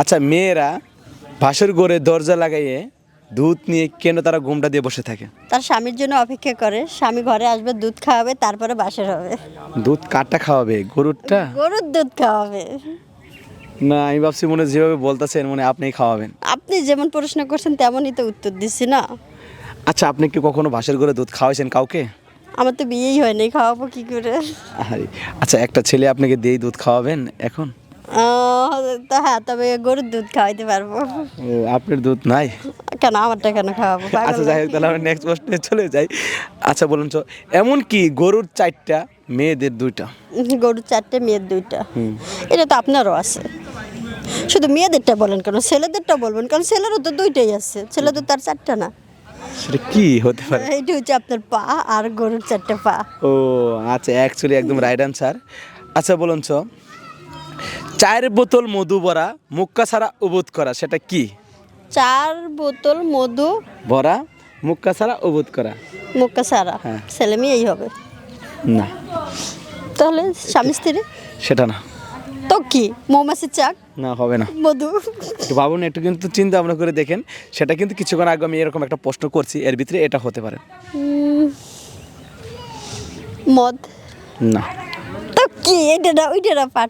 আচ্ছা মেয়েরা ভাসুর গড়ে দরজা লাগাইয়ে দুধ নিয়ে কেন তারা ঘুমটা দিয়ে বসে থাকে? তার স্বামীর জন্য অপেক্ষা করে। স্বামী ঘরে আসবে দুধ খাওয়াবে তারপরে বাসের হবে। দুধ কাটা খাওয়াবে? গরুরটা গরুর দুধ খাওয়াবে। না আমি ভাবছি মনে যেভাবে বলতেছেন মনে আপনিই খাওয়াবেন। আপনি যেমন প্রশ্ন করছেন তেমনই তো উত্তর দিচ্ছি না? আচ্ছা আপনি কি কখনো ভাসের গড়ে দুধ খাওয়াইছেন কাউকে? আমার তো বিয়েই হয়নি খাওয়াবো কি করে? আচ্ছা একটা ছেলে আপনাকে দিয়েই দুধ খাওয়াবেন এখন? তা হ্যাঁ তবে গরুর দুধ খাওয়াইতে পারব। আপনার দুধ নাই? কেন আমারটা কেন খাওয়াবো? আচ্ছা যাই হোক তাহলে আমরা নেক্সট প্রশ্নে চলে যাই। আচ্ছা বলুন তো এমন কি গরুর চারটা মেয়েদের দুইটা? গরুর চারটে মেয়ের দুইটা। এটা তো আপনারও আছে। শুধু মেয়েদেরটা বলেন কেন ছেলেদেরটা বলবেন কারণ ছেলেরও তো দুইটাই আছে। ছেলেদের তার চারটা না। সেটা কি হতে পারে? এইটা হচ্ছে আপনার পা আর গরুর চারটে পা। ও আচ্ছা অ্যাকচুয়ালি একদম রাইট আনসার আচ্ছা বলুন তো চায়ের বোতল মধু ভরা মুক্কা ছাড়া উবোধ করা সেটা কি? চার বোতল মধু। ভরা মুক্কা ছাড়া উবোধ করা। মুক্কা ছাড়া? হ্যাঁ। ছেলে মেয়েই হবে। না। তাহলে স্বামী স্ত্রী? সেটা না। তো কি? মৌমাছির চাক? না হবে না। মধু। একটু ভাবুন একটু কিন্তু চিন্তা ভাবনা করে দেখেন। সেটা কিন্তু কিছুক্ষণ আগে আমি এরকম একটা প্রশ্ন করছি এর ভিতরে এটা হতে পারে। মদ? না। তো কি? এটা না ওইটা না পাঠ